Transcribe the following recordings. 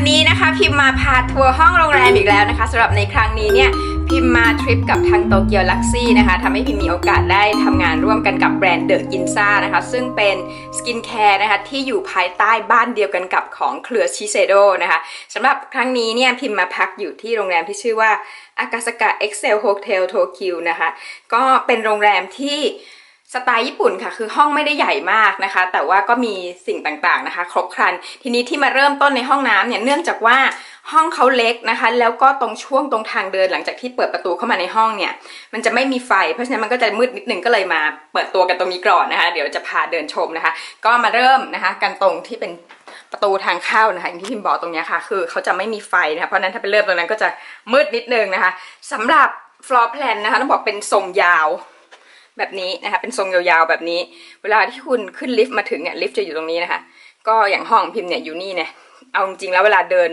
วันนี้นะคะพิมมาพาทัวร์ห้องโรงแรมอีกแล้วนะคะสำหรับในครั้งนี้เนี่ยพิมมาทริปกับทางโตเกียวลักซี่นะคะทำให้พิมมีโอกาสได้ทำงานร่วมกันกับแบรนด์เดอะกินซ่านะคะซึ่งเป็นสกินแคร์นะคะที่อยู่ภายใต้บ้านเดียวกันกับของเครือชิเซโดนะคะสำหรับครั้งนี้เนี่ยพิมมาพักอยู่ที่โรงแรมที่ชื่อว่าอากาสกะเอ็กเซลโฮเทลโตเกียวนะคะก็เป็นโรงแรมที่ สไตล์ญี่ปุ่นค่ะ คือห้องไม่ได้ใหญ่มากนะคะ แต่ว่าก็มีสิ่งต่างๆนะคะ ครบครัน ทีนี้ที่มาเริ่มต้นในห้องน้ำเนี่ยเนื่องจากว่าห้องเขาเล็กนะคะ แล้วก็ตรงช่วงตรงทางเดินหลังจากที่เปิดประตูเข้ามาในห้องเนี่ย มันจะไม่มีไฟ เพราะฉะนั้นมันก็จะมืดนิดนึงก็เลยมาเปิดตัวกันตรงนี้ก่อนนะคะ เดี๋ยวจะพาเดินชมนะคะ ก็มาเริ่มนะคะ กันตรงที่เป็นประตูทางเข้านะคะอย่างที่พิมบอกตรงนี้ค่ะ คือเขาจะไม่มีไฟนะคะเพราะนั้นถ้าเป็นเริ่มตรงนั้นก็จะมืดนิดนึงนะคะสำหรับ floor plan นะคะต้องบอกเป็นทรงยาว แบบนี้นะคะเป็นทรงยาวๆแบบนี้ เวลาที่คุณขึ้นลิฟต์มาถึงเนี่ยลิฟต์จะอยู่ตรงนี้นะคะก็อย่างห้องพิมพ์เนี่ยอยู่นี่เนี่ยเอาจริงๆแล้วเวลาเดิน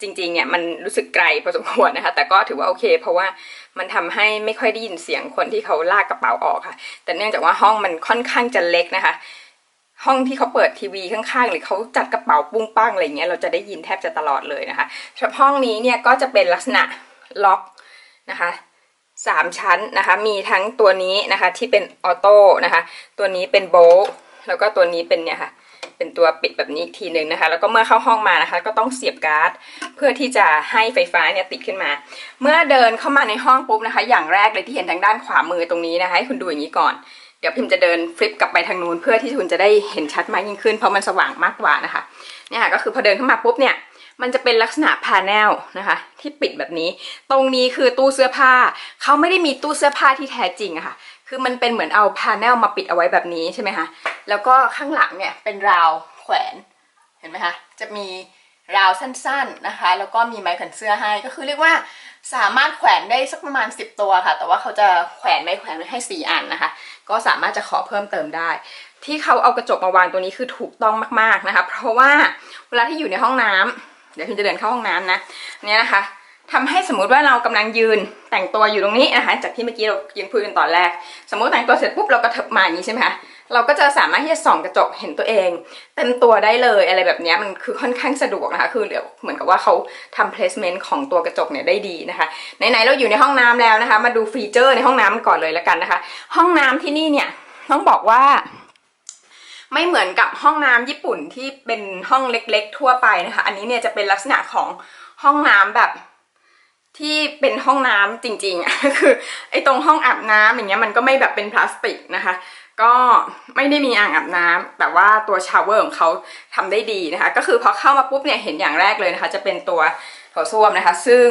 จริงๆเนี่ยมันรู้สึกไกลพอสมควรนะคะ แต่ก็ถือว่าโอเค เพราะว่ามันทำให้ไม่ค่อยได้ยินเสียงคนที่เขาลากกระเป๋าออกค่ะ แต่เนื่องจากว่าห้องมันค่อนข้างจะเล็กนะคะ ห้องที่เขาเปิดทีวีข้างๆ หรือเขาจัดกระเป๋าปุ้งปั้งอะไรเงี้ยเราจะได้ยินแทบจะตลอดเลยนะคะสำหรับห้องนี้เนี่ยก็จะเป็นลักษณะล็อกนะคะ สามชั้นนะคะ มีทั้งตัวนี้นะคะที่เป็นออโต้นะคะ ตัวนี้เป็นโบลแล้วก็ตัวนี้เป็นเนี่ยค่ะ เป็นตัวปิดแบบนี้อีกทีหนึ่งนะคะ แล้วก็เมื่อเข้าห้องมานะคะ ก็ต้องเสียบการ์ด เพื่อที่จะให้ไฟฟ้าเนี่ยติดขึ้นมา เมื่อเดินเข้ามาในห้องปุ๊บนะคะ อย่างแรกเลยที่เห็นทางด้านขวามือตรงนี้นะคะให้คุณดูอย่างนี้ก่อน เดี๋ยวพิมจะเดินฟลิปกลับไปทางนู้นเพื่อที่คุณจะได้เห็นชัดมากยิ่งขึ้นเพราะมันสว่างมากกว่านะคะ เนี่ยค่ะก็คือพอเดินเข้ามาปุ๊บเนี่ย มันจะเป็นลักษณะพาแนลนะคะ ที่ปิดแบบนี้ ตรงนี้คือตู้เสื้อผ้า เขาไม่ได้มีตู้เสื้อผ้าที่แท้จริงอะค่ะ คือมันเป็นเหมือนเอาพาแนลมาปิดเอาไว้แบบนี้ใช่ไหมคะแล้วก็ข้างหลังเนี่ยเป็นราวแขวนเห็นไหมคะจะมีราวสั้นๆนะคะ แล้วก็มีไม้แขวนเสื้อให้ก็คือเรียกว่าสามารถแขวนได้สักประมาณ 10 ตัวค่ะ แต่ว่าเขาจะแขวนไม้แขวนไว้ให้ 4 อันนะคะ ก็สามารถจะขอเพิ่มเติมได้ ที่เขาเอากระจกมาวางตัวนี้คือถูกต้องมากๆนะคะ เพราะว่าเวลาที่อยู่ในห้องน้ำ เดี๋ยวคุณจะเดินเข้าห้องน้ำนะเนี่ยนะคะทำให้สมมุติว่าเรากำลังยืนแต่งตัวอยู่ตรงนี้นะคะ จากที่เมื่อกี้เรายืนพูดกันตอนแรก สมมติแต่งตัวเสร็จปุ๊บเราก็เถิบมาอย่างนี้ใช่ไหมคะเราก็จะสามารถที่จะส่องกระจกเห็นตัวเองเต็มตัวได้เลยอะไรแบบนี้มันคือค่อนข้างสะดวกนะคะ คือเดี๋ยวเหมือนกับว่าเขาทำ placement ของตัวกระจกเนี่ยได้ดีนะคะไหนๆเราอยู่ในห้องน้ำแล้วนะคะ มาดูฟีเจอร์ในห้องน้ำก่อนเลยละกันนะคะ ห้องน้ำที่นี่เนี่ยต้องบอกว่า ไม่เหมือนกับห้องน้ำญี่ปุ่นที่เป็นห้องเล็กๆ ทั่วไปนะคะ อันนี้เนี่ยจะเป็นลักษณะของห้องน้ำแบบที่เป็นห้องน้ำจริงๆ คือไอ้ตรงห้องอาบน้ำอย่างเงี้ยมันก็ไม่แบบเป็นพลาสติกนะคะ ก็ไม่ได้มีอ่างอาบน้ำแต่ว่าตัวชาวเวอร์ของเขาทำได้ดีนะคะ ก็คือพอเข้ามาปุ๊บเนี่ยเห็นอย่างแรกเลยนะคะ จะเป็นตัวโถส้วมนะคะ ซึ่ง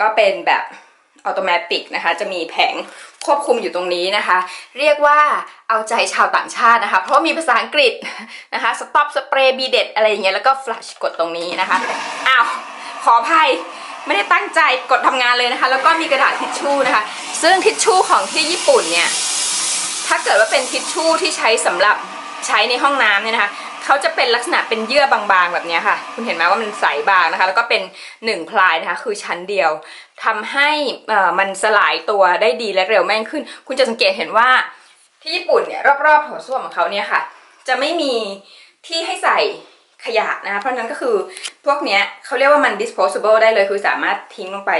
ก็เป็นแบบ อัตโนมัตินะคะ จะมีแผงควบคุมอยู่ตรงนี้นะคะ เรียกว่าเอาใจชาวต่างชาตินะคะ เพราะมีภาษาอังกฤษนะคะ stop spray b d e d อะไรอย่างเงี้ยแล้วก็ flash กดตรงนี้นะคะอ้าวขออภัยไม่ได้ตั้งใจกดทำงานเลยนะคะ แล้วก็มีกระดาษทิชชู่นะคะ ซึ่งทิชชู่ของที่ญี่ปุ่นเนี่ยถ้าเกิดว่าเป็นทิชชู่ที่ใช้สำหรับใช้ในห้องน้ำเนี่ยนะคะ เขาจะเป็นลักษณะเป็นเยื่อบางๆแบบนี้ค่ะ คุณเห็นไหมว่ามันใสบางนะคะ แล้วก็เป็นหนึ่งพลายนะคะ คือชั้นเดียวทำให้มันสลายตัวได้ดีและเร็วแม่งขึ้น คุณจะสังเกตเห็นว่าที่ญี่ปุ่นเนี่ยรอบๆโถส้วมของเขาเนี่ยค่ะ จะไม่มีที่ให้ใส่ขยะนะคะเพราะฉะนั้นก็คือพวกเนี้ยเขาเรียกว่ามัน disposable ได้เลยคือสามารถทิ้งลงไป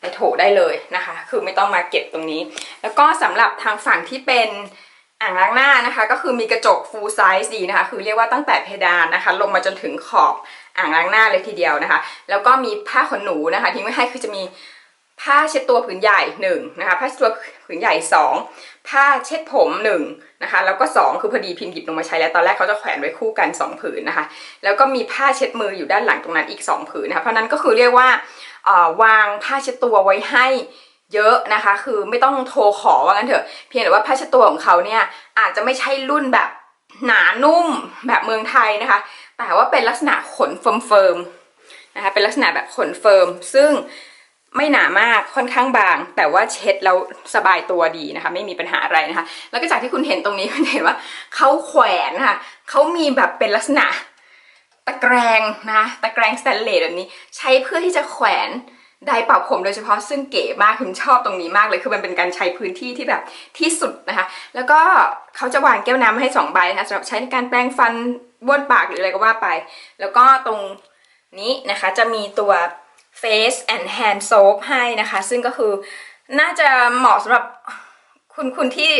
ในโถได้เลยนะคะ คือไม่ต้องมาเก็บตรงนี้ แล้วก็สำหรับทางฝั่งที่เป็น อ่างล้างหน้านะคะก็คือมีกระจก full size ดีนะคะ คือเรียกว่าตั้งแต่เพดานนะคะ ลงมาจนถึงขอบอ่างล้างหน้าเลยทีเดียวนะคะ แล้วก็มีผ้าขนหนูนะคะ ทิ้งไว้ให้คือจะมีผ้าเช็ดตัวผืนใหญ่หนึ่งนะคะผ้าเช็ดตัวผืนใหญ่สองผ้าเช็ดผมหนึ่งนะคะแล้วก็สองคือพอดีพิมพ์หยิบลงมาใช้แล้วตอนแรกเขาจะแขวนไว้คู่กันสองผืนนะคะ แล้วก็มีผ้าเช็ดมืออยู่ด้านหลังตรงนั้นอีก 2 ผืนนะคะเพราะนั้นก็คือเรียกว่า วางผ้าเช็ดตัวไว้ให้ เยอะนะคะ คือไม่ต้องโทรขอว่างั้นเถอะ เพียงแต่ว่าผ้าเช็ดตัวของเขาเนี่ยอาจจะไม่ใช่รุ่นแบบหนานุ่มแบบเมืองไทยนะคะ แต่ว่าเป็นลักษณะขนเฟิร์มๆนะคะ เป็นลักษณะแบบขนเฟิร์ม ซึ่งไม่หนามากค่อนข้างบาง แต่ว่าเช็ดแล้วสบายตัวดีนะคะ ไม่มีปัญหาอะไรนะคะ แล้วก็จากที่คุณเห็นตรงนี้คุณเห็นว่าเขาแขวนค่ะเขามีแบบเป็นลักษณะตะแกรงนะตะแกรงสแตนเลสแบบนี้ ใช้เพื่อที่จะแขวน ไดร์เป่าผมโดยเฉพาะซึ่งเก๋มากคุณชอบตรงนี้มากเลยคือมันเป็นการใช้พื้นที่ที่แบบที่สุดนะคะ แล้วก็เขาจะวางแก้วน้ำให้สองใบนะคะสำหรับใช้ในการแปรงฟันบ้วนปากหรืออะไรก็ว่าไป แล้วก็ตรงนี้นะคะจะมีตัว face and hand soap ให้นะคะ ซึ่งก็คือน่าจะเหมาะสำหรับคุณคุณที่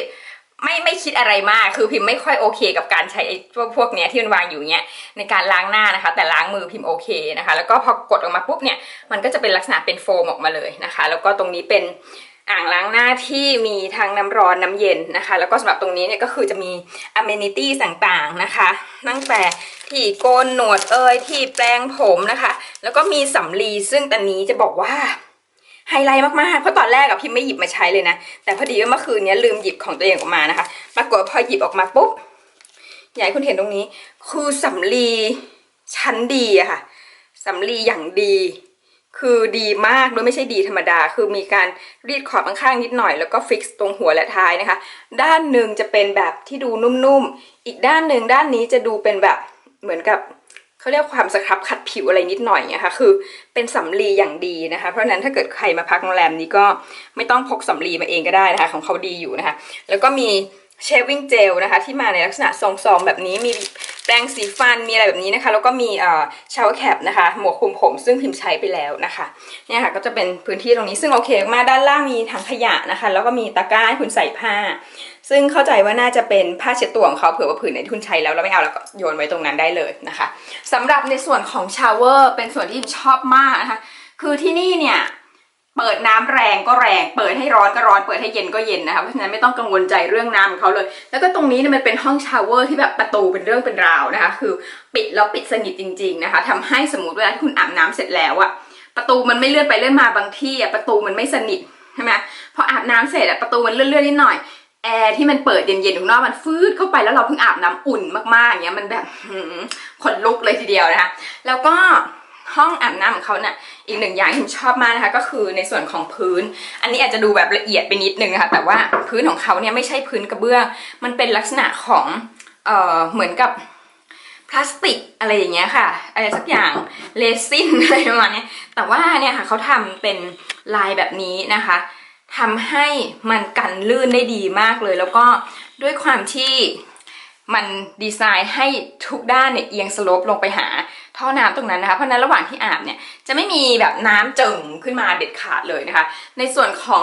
ไม่ไม่คิดอะไรมากคือพิมพ์ไม่ค่อยโอเค กับการใช้พวกพวกเนี้ยที่มันวางอยู่เนี้ยในการล้างหน้านะคะ แต่ล้างมือพิมพ์โอเคนะคะ แล้วก็พอกดออกมาปุ๊บเนี่ยมันก็จะเป็นลักษณะเป็นโฟมออกมาเลยนะคะ แล้วก็ตรงนี้เป็นอ่างล้างหน้าที่มีทั้งน้ำร้อนน้ำเย็นนะคะ แล้วก็สำหรับตรงนี้เนี่ยก็คือจะมี amenities ต่างๆนะคะตั้งแต่ที่โกนหนวดเอยที่แปรงผมนะคะ แล้วก็มีสำลีซึ่งตอนนี้จะบอกว่า ไฮไลท์มากๆ เพราะตอนแรกอะพิมไม่หยิบมาใช้เลยนะ แต่พอดีว่าเมื่อคืนนี้ลืมหยิบของตัวเองออกมานะคะ ปรากฏว่าพอหยิบออกมาปุ๊บ อยากให้คุณเห็นตรงนี้ คือสำลีชั้นดีอะค่ะ สำลีอย่างดี คือดีมากด้วยไม่ใช่ดีธรรมดา คือมีการรีดขอบข้างๆนิดหน่อย แล้วก็ฟิกซ์ตรงหัวและท้ายนะคะ ด้านหนึ่งจะเป็นแบบที่ดูนุ่มๆ อีกด้านหนึ่งด้านนี้จะดูเป็นแบบเหมือนกับ เขาเรียกความสครับขัดผิวอะไรนิดหน่อยนะคะคือเป็นสำลีอย่างดีนะคะ เพราะฉะนั้นถ้าเกิดใครมาพักโรงแรมนี้ก็ไม่ต้องพกสำลีมาเองก็ได้นะคะ ของเขาดีอยู่นะคะ แล้วก็มี เชฟวิ่งเจลนะคะ ที่มาในลักษณะซองๆแบบนี้มีแปรงสีฟันมีอะไรแบบนี้นะคะ แล้วก็มีเอ่อชาวแคปนะคะ หมวกคลุมผม ซึ่งพิมพ์ใช้ไปแล้วนะคะเนี่ยค่ะก็จะเป็นพื้นที่ตรงนี้ซึ่งโอเคมากด้านล่างมีถังขยะนะคะ แล้วก็มีตะกร้าให้คุณใส่ผ้า ซึ่งเข้าใจว่าน่าจะเป็นผ้าเช็ดตัวของเขาเผื่อว่าผืนไหนที่คุณใช้แล้วแล้วไม่เอาแล้วก็โยนไว้ตรงนั้นได้เลยนะคะสำหรับในส่วนของชาวเวอร์เป็นส่วนที่ชอบมากนะคะคือที่นี่เนี่ย เปิดน้ำแรงก็แรง เปิดให้ร้อนก็ร้อน เปิดให้เย็นก็เย็นนะคะ เพราะฉะนั้นไม่ต้องกังวลใจเรื่องน้ำของเขาเลย แล้วก็ตรงนี้เนี่ยมันเป็นห้องชาวเวอร์ที่แบบประตูเป็นเรื่องเป็นราวนะคะ คือปิดแล้วปิดสนิทจริง ๆนะคะทำให้สมมติเวลาที่คุณอาบน้ำเสร็จแล้วอะประตูมันไม่เลื่อนไปเลื่อนมาบางที่อะประตูมันไม่สนิทใช่ไหมพออาบน้ำเสร็จอะประตูมันเลื่อนๆนิดหน่อยแอร์ที่มันเปิดเย็นๆข้างนอกมันฟืดเข้าไปแล้วเราเพิ่งอาบน้ำอุ่นมากๆอย่างเงี้ยมันแบบขนลุกเลยทีเดียวนะคะ แล้วก็ ห้องอาบน้ำของเขาเนี่ยอีกหนึ่งอย่างที่ผมชอบมากนะคะ ก็คือในส่วนของพื้น อันนี้อาจจะดูแบบละเอียดไปนิดนึงนะคะแต่ว่าพื้นของเขาเนี่ยไม่ใช่พื้นกระเบื้อง มันเป็นลักษณะของเอ่อเหมือนกับพลาสติกอะไรอย่างเงี้ยค่ะอะไรสักอย่างเลซินอะไรประมาณนี้แต่ว่าเนี่ยค่ะเขาทำเป็นลายแบบนี้นะคะทำให้มันกันลื่นได้ดีมากเลย แล้วก็ด้วยความที่มันดีไซน์ให้ทุกด้านเนี่ยเอียงสโลปลงไปหา ท่อน้ำตรงนั้นนะคะเพราะนั้นระหว่างที่อาบเนี่ยจะไม่มีแบบน้ำจึงขึ้นมาเด็ดขาดเลยนะคะ ในส่วนของ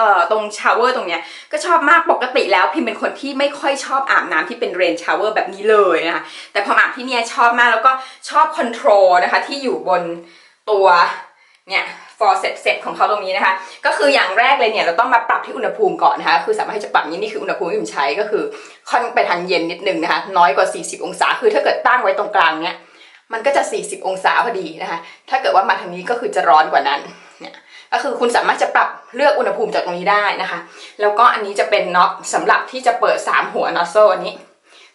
ต่อตรงชาวเวอร์ตรงเนี้ยก็ชอบมากปกติแล้วพิมเป็นคนที่ไม่ค่อยชอบอาบน้ำที่เป็นเรนชาวเวอร์แบบนี้เลยนะคะแต่พออาบที่เนี่ยชอบมากแล้วก็ชอบคอนโทรลนะคะที่อยู่บนตัวเนี่ย faucet set ของเขาตรงนี้นะคะ ก็คืออย่างแรกเลยเนี่ยเราต้องมาปรับที่อุณหภูมิก่อนนะคะ คือสามารถที่จะปรับนี้นี่คืออุณหภูมิที่ผมใช้ก็คือค่อนไปทางเย็นนิดนึงนะคะ น้อยกว่า 40 องศา คือถ้าเกิดตั้งไว้ตรงกลางเนี่ย มันก็จะ 40 องศาพอดีนะคะ ถ้าเกิดว่ามาทางนี้ก็คือจะร้อนกว่านั้นเนี่ยก็คือคุณสามารถจะปรับเลือกอุณหภูมิจากตรงนี้ได้นะคะ แล้วก็อันนี้จะเป็นน็อตสำหรับที่จะเปิด 3 หัวนอสโซอันนี้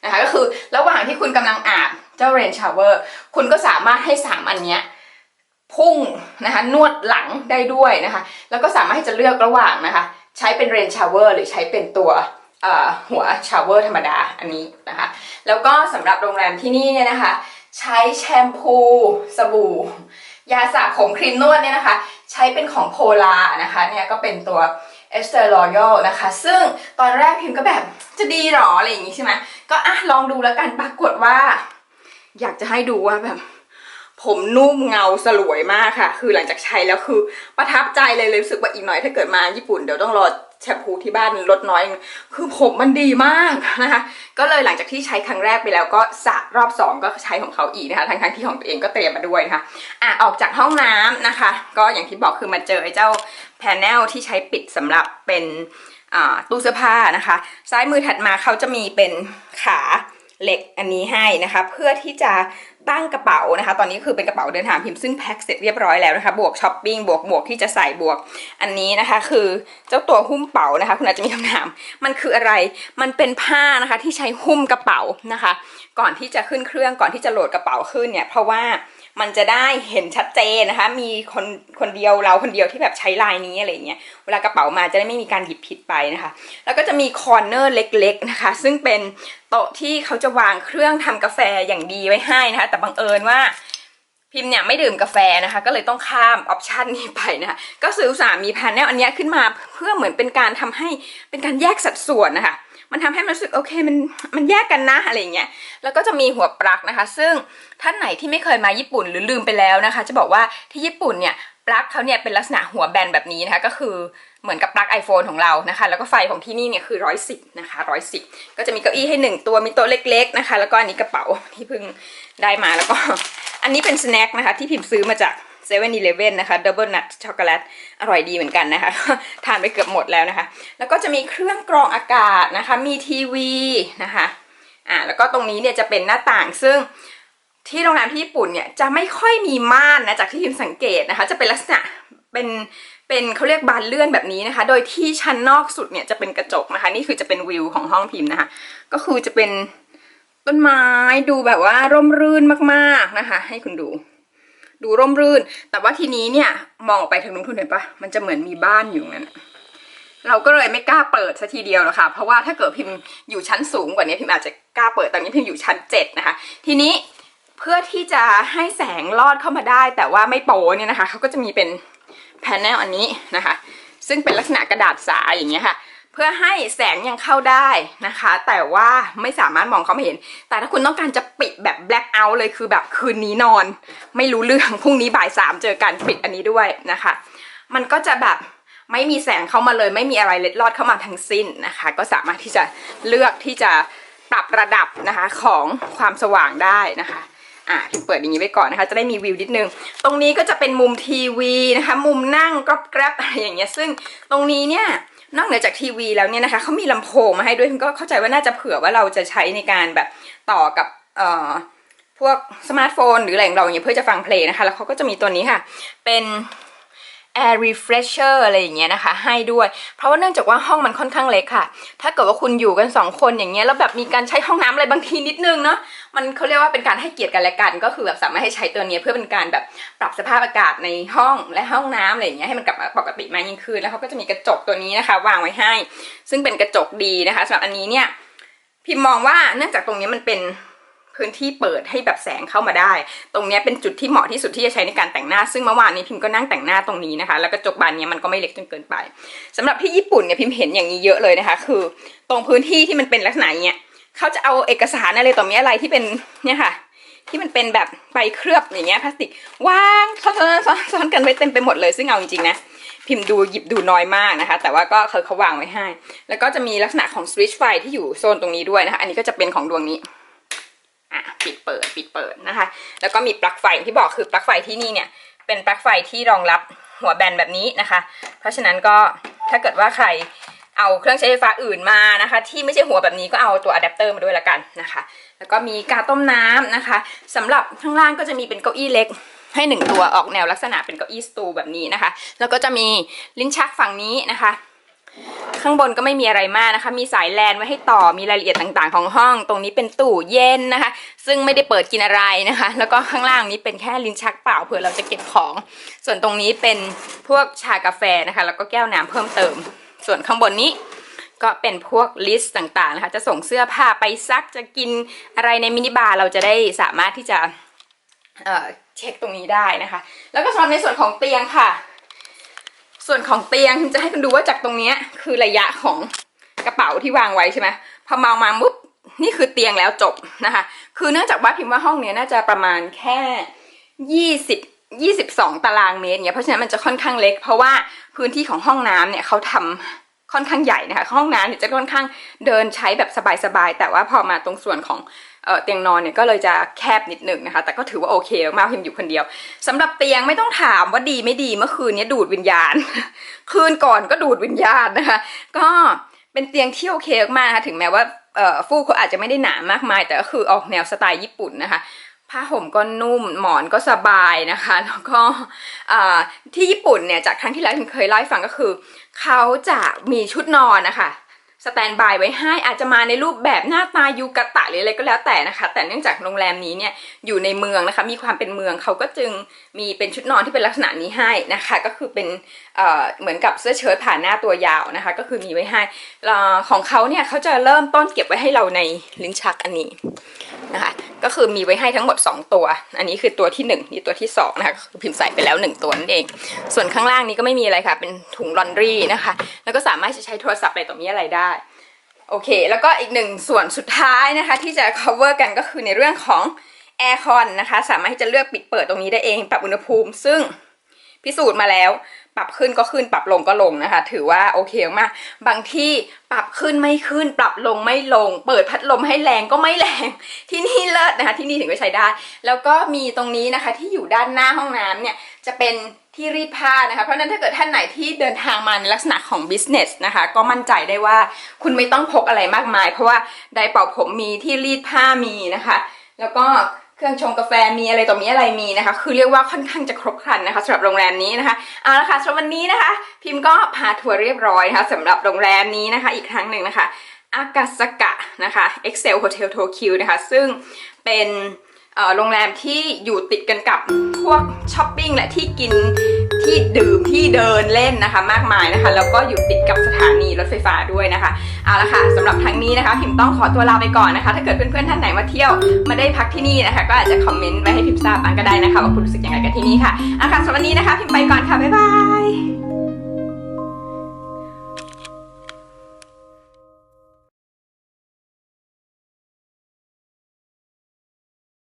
นะคะก็คือระหว่างที่คุณกำลังอาบเจ้าเรนชาวเวอร์คุณก็สามารถให้ 3 อันเนี้ยพุ่งนะคะนวดหลังได้ด้วยนะคะ แล้วก็สามารถที่จะเลือกระหว่างนะคะ ใช้เป็นเรนชาวเวอร์หรือใช้เป็นตัวหัวชาวเวอร์ธรรมดาอันนี้นะคะ แล้วก็สำหรับโรงแรมที่นี่เนี่ยนะคะ ใช้แชมพูสบู่ ยาสระผมครีมนวดเนี่ยนะคะ ใช้เป็นของโพลานะคะเนี่ยก็เป็นตัวเอสเตอร์รอยัลนะคะ ซึ่งตอนแรกพิมก็แบบจะดีหรออะไรอย่างงี้ใช่ไหมก็อะลองดูแล้วกันปรากฏว่า อยากจะให้ดูว่าแบบ ผมนุ่มเงาสลวยมากค่ะ คือหลังจากใช้แล้วคือประทับใจเลยเลยรู้สึกว่าอีกหน่อยถ้าเกิดมาญี่ปุ่นเดี๋ยวต้องรอแชมพูที่บ้านลดน้อย คือผมมันดีมากนะคะ ก็เลยหลังจากที่ใช้ครั้งแรกไปแล้วก็สระรอบสองก็ใช้ของเขาอีกนะคะ ทั้งทั้งที่ของตัวเองก็เตรียมมาด้วยนะคะอะออกจากห้องน้ำนะคะ ก็อย่างที่บอกคือมาเจอไอ้เจ้าแผนเนลที่ใช้ปิดสำหรับเป็นตู้เสื้อผ้านะคะ ซ้ายมือถัดมาเขาจะมีเป็นขา เหล็กอันนี้ให้นะคะ เพื่อที่จะตั้งกระเป๋านะคะ ตอนนี้คือเป็นกระเป๋าเดินทางพิมพ์ซึ่งแพ็คเสร็จเรียบร้อยแล้วนะคะ บวกช้อปปิ้งบวกบวกที่จะใส่บวกอันนี้นะคะ คือเจ้าตัวหุ้มเป๋านะคะ คุณอาจจะมีคำถาม มันคืออะไรมันเป็นผ้านะคะที่ใช้หุ้มกระเป๋านะคะ ก่อนที่จะขึ้นเครื่องก่อนที่จะโหลดกระเป๋าขึ้นเนี่ยเพราะว่า มันจะได้เห็นชัดเจนนะคะ มีคนคนเดียวเราคนเดียวที่แบบใช้ลายนี้อะไรเงี้ย เวลากระเป๋ามาจะได้ไม่มีการหยิบผิดไปนะคะ แล้วก็จะมีคอร์เนอร์เล็กๆนะคะ ซึ่งเป็นโต๊ะที่เขาจะวางเครื่องทำกาแฟอย่างดีไว้ให้นะคะ แต่บังเอิญว่าพิมพ์เนี่ยไม่ดื่มกาแฟนะคะ ก็เลยต้องข้ามออปชันนี้ไปนะคะ ก็ซื้อสามีแพนเนลอันนี้ขึ้นมาเพื่อเหมือนเป็นการทำให้เป็นการแยกสัดส่วนนะคะ มันทำให้มันรู้สึกโอเคมันมันแยกกันนะอะไรเงี้ยแล้วก็จะมีหัวปลั๊กนะคะ ซึ่งท่านไหนที่ไม่เคยมาญี่ปุ่นหรือลืมไปแล้วนะคะ จะบอกว่าที่ญี่ปุ่นเนี่ยปลั๊กเขาเนี่ยเป็นลักษณะหัวแบนแบบนี้นะคะก็คือเหมือนกับปลั๊ก iPhone ของเรานะคะ แล้วก็ไฟของที่นี่เนี่ยคือร้อยสิบนะคะร้อยสิบก็จะมีเก้าอี้ให้หนึ่งตัวมีโต๊ะเล็ก ๆนะคะ แล้วก็อันนี้กระเป๋าที่เพิ่งได้มาแล้วก็ อันนี้เป็นสแน็คนะคะที่พิมพ์ซื้อมาจาก เซเว่นอีเลฟเว่นนะคะดับเบิลนัทช็อกโกแลตอร่อยดีเหมือนกันนะคะ ทานไปเกือบหมดแล้วนะคะ แล้วก็จะมีเครื่องกรองอากาศนะคะ มีทีวีนะคะอ่าแล้วก็ตรงนี้เนี่ยจะเป็นหน้าต่างซึ่งที่โรงแรมที่ญี่ปุ่นเนี่ยจะไม่ค่อยมีม่านนะจากที่พิมสังเกตนะคะ จะเป็นลักษณะเป็นเป็นเขาเรียกบานเลื่อนแบบนี้นะคะ โดยที่ชั้นนอกสุดเนี่ยจะเป็นกระจกนะคะ นี่คือจะเป็นวิวของห้องพิมพ์นะคะ ก็คือจะเป็นต้นไม้ดูแบบว่าร่มรื่นมากๆนะคะ ให้คุณดู ดูร่มรื่น แต่ว่าทีนี้เนี่ยมองออกไปทางนู้นคุณเห็นปะมันจะเหมือนมีบ้านอยู่นั้นเราก็เลยไม่กล้าเปิดซะทีเดียวหรอกค่ะ เพราะว่าถ้าเกิดพิมพ์อยู่ชั้นสูงกว่านี้พิมพ์อาจจะกล้าเปิดตอนนี้พิมพ์อยู่ชั้นเจ็ดนะคะ ทีนี้เพื่อที่จะให้แสงลอดเข้ามาได้ แต่ว่าไม่โปเนี่ยนะคะเขาก็จะมีเป็นแผนแนลอันนี้นะคะ ซึ่งเป็นลักษณะกระดาษสาอย่างเงี้ยค่ะ เพื่อให้แสงยังเข้าได้นะคะ แต่ว่าไม่สามารถมองเขาไม่เห็น แต่ถ้าคุณต้องการจะปิดแบบ black out เลยคือแบบคืนนี้นอน ไม่รู้เรื่องพรุ่งนี้บ่ายสามเจอกันปิดอันนี้ด้วยนะคะ มันก็จะแบบไม่มีแสงเข้ามาเลยไม่มีอะไรเล็ดลอดเข้ามาทั้งสิ้นนะคะ ก็สามารถที่จะเลือกที่จะปรับระดับนะคะของความสว่างได้นะคะอะพิมเปิดอย่างนี้ไว้ก่อนนะคะ จะได้มีวิวนิดนึง ตรงนี้ก็จะเป็นมุมทีวีนะคะ มุมนั่งกรอบแกรบอะไรอย่างเงี้ยซึ่งตรงนี้เนี่ย นอกเหนือจากทีวีแล้วเนี่ยนะคะเขามีลำโพงมาให้ด้วยก็เข้าใจว่าน่าจะเผื่อว่าเราจะใช้ในการแบบต่อกับเอ่อพวกสมาร์ทโฟน หรืออะไรของเราอย่างเงี้ยเพื่อจะฟังเพลงนะคะ แล้วเขาก็จะมีตัวนี้ค่ะ เป็น air refresher อะไรอย่างเงี้ยนะคะ ให้ด้วย เพราะว่าเนื่องจากว่าห้องมันค่อนข้างเล็กค่ะ ถ้าเกิดว่าคุณอยู่กันสองคนอย่างเงี้ยแล้วแบบมีการใช้ห้องน้ำอะไรบางทีนิดนึงเนาะมันเขาเรียกว่าเป็นการให้เกียรติกันและกัน ก็คือแบบสามารถให้ใช้ตัวนี้เพื่อเป็นการแบบปรับสภาพอากาศในห้องและห้องน้ำอะไรอย่างเงี้ยให้มันกลับมาปกติมากยิ่งขึ้นแล้วเขาก็จะมีกระจกตัวนี้นะคะ วางไว้ให้ ซึ่งเป็นกระจกดีนะคะสำหรับอันนี้เนี่ยพิมมองว่าเนื่องจากตรงนี้มันเป็น พื้นที่เปิดให้แบบแสงเข้ามาได้ ตรงเนี้ยเป็นจุดที่เหมาะที่สุดที่จะใช้ในการแต่งหน้า ซึ่งเมื่อวานนี้พิมก็นั่งแต่งหน้าตรงนี้นะคะ แล้วกระจกบานเนี้ยมันก็ไม่เล็กจนเกินไปสำหรับที่ญี่ปุ่นเนี่ยพิมเห็นอย่างนี้เยอะเลยนะคะ คือ ตรงพื้นที่ที่มันเป็นลักษณะเงี้ยเขาจะเอาเอกสารอะไรต่อมีอะไรที่เป็นเนี่ยค่ะที่มันเป็นแบบใบเคลือบอย่างเงี้ยพลาสติกวางซ้อนซ้อนซ้อนกันไว้เต็มไปหมดเลยซึ่งเอาจริงๆนะพิมพ์ดูหยิบดูน้อยมากนะคะ แต่ว่าก็เขาเขาวางไว้ให้ แล้วก็จะมีลักษณะของสวิตช์ไฟที่อยู่โซนตรงนี้ด้วยนะคะ อันนี้ก็จะเป็นของดวงนี้ ปิดเปิดปิดเปิดนะคะ แล้วก็มีปลั๊กไฟที่บอกคือปลั๊กไฟที่นี่เนี่ยเป็นปลั๊กไฟที่รองรับหัวแบนแบบนี้นะคะ เพราะฉะนั้นก็ถ้าเกิดว่าใครเอาเครื่องใช้ไฟฟ้าอื่นมานะคะ ที่ไม่ใช่หัวแบบนี้ก็เอาตัวอะแดปเตอร์มาด้วยละกันนะคะ แล้วก็มีกาต้มน้ำนะคะสำหรับข้างล่างก็จะมีเป็นเก้าอี้เล็กให้หนึ่งตัวออกแนวลักษณะเป็นเก้าอี้สตูแบบนี้นะคะ แล้วก็จะมีลิ้นชักฝั่งนี้นะคะ ข้างบนก็ไม่มีอะไรมากนะคะ มีสายแลนไว้ให้ต่อ มีรายละเอียดต่างๆ ของห้อง ตรงนี้เป็นตู้เย็นนะคะ ซึ่งไม่ได้เปิดกินอะไรนะคะ แล้วก็ข้างล่างนี้เป็นแค่ลิ้นชักเปล่าเผื่อเราจะเก็บของ ส่วนตรงนี้เป็นพวกชากาแฟนะคะ แล้วก็แก้วน้ำเพิ่มเติม ส่วนข้างบนนี้ก็เป็นพวกลิสต์ต่างๆนะคะ จะส่งเสื้อผ้าไปซัก จะกินอะไรในมินิบาร์เราจะได้สามารถที่จะเเช็คตรงนี้ได้นะคะ แล้วก็สำหรับในส่วนของเตียงค่ะ ส่วนของเตียงจะให้คุณดูว่าจากตรงนี้คือระยะของกระเป๋าที่วางไว้ใช่ไหมพอมองมาปุ๊บนี่คือเตียงแล้วจบนะคะ คือเนื่องจากว่าพิมพ์ว่าห้องนี้น่าจะประมาณแค่ยี่สิบยี่สิบสองตารางเมตรเนี่ยเพราะฉะนั้นมันจะค่อนข้างเล็ก เพราะว่าพื้นที่ของห้องน้ำเนี่ยเขาทำค่อนข้างใหญ่นะคะ ห้องน้ำเนี่ยจะค่อนข้างเดินใช้แบบสบายๆ แต่ว่าพอมาตรงส่วนของ เตียงนอนเนี่ยก็เลยจะแคบนิดหนึ่งนะคะ แต่ก็ถือว่าโอเคมากพิมอยู่คนเดียวสำหรับเตียงไม่ต้องถามว่าดีไม่ดีเมื่อคืนนี้ดูดวิญญาณ คืนก่อนก็ดูดวิญญาณนะคะ ก็เป็นเตียงที่โอเคมากนะคะถึงแม้ว่าฟูกเขาอาจจะไม่ได้หนามากมาย แต่ก็คือออกแนวสไตล์ญี่ปุ่นนะคะผ้าห่มก็นุ่มหมอนก็สบายนะคะ แล้วก็ที่ญี่ปุ่นเนี่ยจากครั้งที่แล้วที่เคยเล่าให้ฟังก็คือ เขาจะมีชุดนอนนะคะ สแตนบายไว้ให้อาจจะมาในรูปแบบหน้าตายูกะตะหรืออะไรก็แล้วแต่นะคะ แต่เนื่องจากโรงแรมนี้เนี่ยอยู่ในเมืองนะคะ มีความเป็นเมืองเขาก็จึงมีเป็นชุดนอนที่เป็นลักษณะนี้ให้นะคะ ก็คือเป็นเอ่อเหมือนกับเสื้อเชิ้ตผ่านหน้าตัวยาวนะคะ ก็คือมีไว้ให้ของเขาเนี่ยเขาจะเริ่มต้นเก็บไว้ให้เราในลิ้นชักอันนี้นะคะ ก็คือมีไว้ให้ทั้งหมด 2 ตัว อันนี้คือตัวที่1นี่ตัวที่2นะคะคือพิมพ์ใส่ไปแล้ว 1 ตัวนั่นเอง ส่วนข้างล่างนี้ก็ไม่มีอะไรค่ะ เป็นถุงลอนดรีนะคะ แล้วก็สามารถจะใช้โทรศัพท์อะไรตรงนี้อะไรได้ โอเค แล้วก็อีกหนึ่งส่วนสุดท้ายนะคะ ที่จะ cover กันก็คือในเรื่องของ air con นะคะ สามารถที่จะเลือกปิดเปิดตรงนี้ได้เอง ปรับอุณหภูมิ ซึ่งพิสูจน์มาแล้ว ปรับขึ้นก็ขึ้นปรับลงก็ลงนะคะ ถือว่าโอเคมากบางที่ปรับขึ้นไม่ขึ้น ปรับลงไม่ลง เปิดพัดลมให้แรงก็ไม่แรง ที่นี่เลิศนะคะ ที่นี่ถึงจะใช้ได้ แล้วก็มีตรงนี้นะคะที่อยู่ด้านหน้าห้องน้ำเนี่ยจะเป็นที่รีดผ้านะคะ เพราะนั้นถ้าเกิดท่านไหนที่เดินทางมาในลักษณะของ business นะคะ ก็มั่นใจได้ว่าคุณไม่ต้องพกอะไรมากมาย เพราะว่าไดเป่าผมมีที่รีดผ้ามีนะคะ แล้วก็ เครื่องชงกาแฟมีอะไรต่อมีอะไรมีนะคะ คือเรียกว่าค่อนข้างจะครบครันนะคะสำหรับโรงแรมนี้นะคะเอาละค่ะสำหรับวันนี้นะคะ พิมพ์ก็พาทัวร์เรียบร้อยนะคะสำหรับโรงแรมนี้นะคะ อีกครั้งหนึ่งนะคะอากาสกะนะคะ Excel Hotel Tokyo นะคะ ซึ่งเป็นโรงแรมที่อยู่ติดกันกับพวกช้อปปิ้งและที่กิน ที่ดื่มที่เดินเล่นนะคะ มากมายนะคะ แล้วก็อยู่ติดกับสถานีรถไฟฟ้าด้วยนะคะเอาละค่ะสำหรับทั้งนี้นะคะ พิมพ์ต้องขอตัวลาไปก่อนนะคะ ถ้าเกิดเพื่อนๆท่านไหนมาเที่ยวมาได้พักที่นี่นะคะ ก็อาจจะคอมเมนต์ไว้ให้พิมพ์ทราบบ้างก็ได้นะคะว่าคุณรู้สึกยังไงกับที่นี่ค่ะเอาค่ะสำหรับวันนี้นะคะ พิมพ์ไปก่อนค่ะบ๊ายบาย